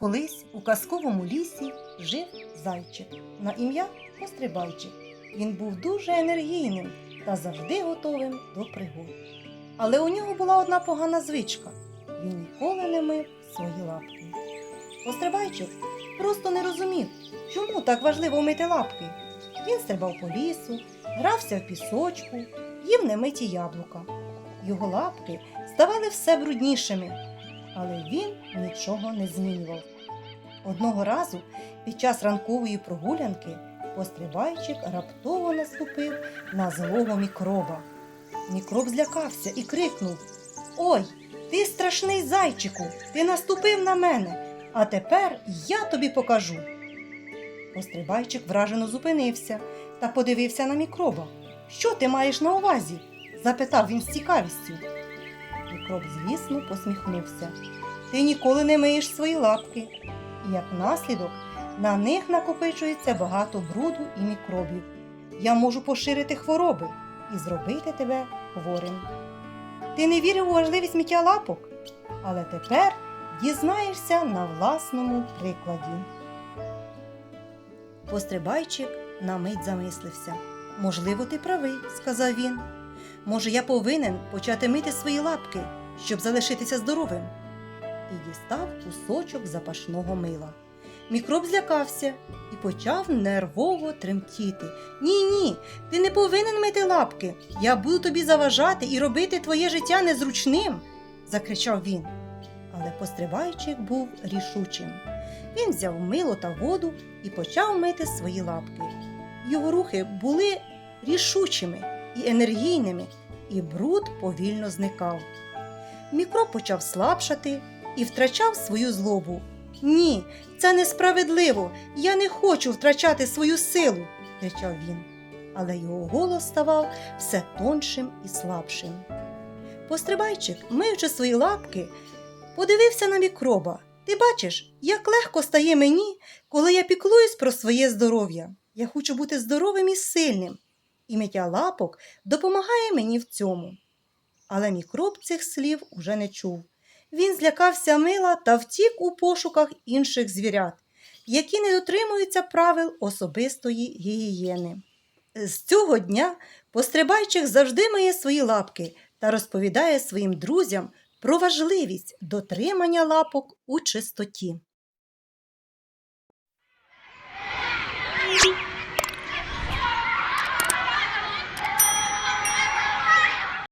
Колись у казковому лісі жив зайчик на ім'я Пострибайчик. Він був дуже енергійним та завжди готовим до пригод. Але у нього була одна погана звичка він ніколи не мив свої лапки. Пострибайчик просто не розумів, чому так важливо мити лапки. Він стрибав по лісу, грався в пісочку, їв немиті яблука. Його лапки ставали все бруднішими, але він нічого не змінював. Одного разу під час ранкової прогулянки пострибайчик раптово наступив на злого мікроба. Мікроб злякався і крикнув Ой, ти страшний зайчику, ти наступив на мене, а тепер я тобі покажу. Пострибайчик вражено зупинився та подивився на мікроба. Що ти маєш на увазі? запитав він з цікавістю. Мікроб, звісно, посміхнувся. Ти ніколи не миєш свої лапки, і як наслідок на них накопичується багато бруду і мікробів. Я можу поширити хвороби і зробити тебе хворим. Ти не вірив у важливість миття лапок, але тепер дізнаєшся на власному прикладі. Пострибайчик на мить замислився. Можливо, ти правий, сказав він. Може, я повинен почати мити свої лапки, щоб залишитися здоровим. І дістав кусочок запашного мила. Мікроб злякався і почав нервово тремтіти. Ні, ні, ти не повинен мити лапки. Я буду тобі заважати і робити твоє життя незручним, закричав він. Але пострибайчик був рішучим. Він взяв мило та воду і почав мити свої лапки. Його рухи були рішучими і енергійними, і бруд повільно зникав. Мікроб почав слабшати і втрачав свою злобу. Ні, це несправедливо. Я не хочу втрачати свою силу, кричав він. Але його голос ставав все тоншим і слабшим. Пострибайчик, миючи свої лапки, подивився на мікроба. Ти бачиш, як легко стає мені, коли я піклуюсь про своє здоров'я. Я хочу бути здоровим і сильним, і миття лапок допомагає мені в цьому. Але мікроб цих слів уже не чув. Він злякався мила та втік у пошуках інших звірят, які не дотримуються правил особистої гігієни. З цього дня пострибайчик завжди миє свої лапки та розповідає своїм друзям про важливість дотримання лапок у чистоті.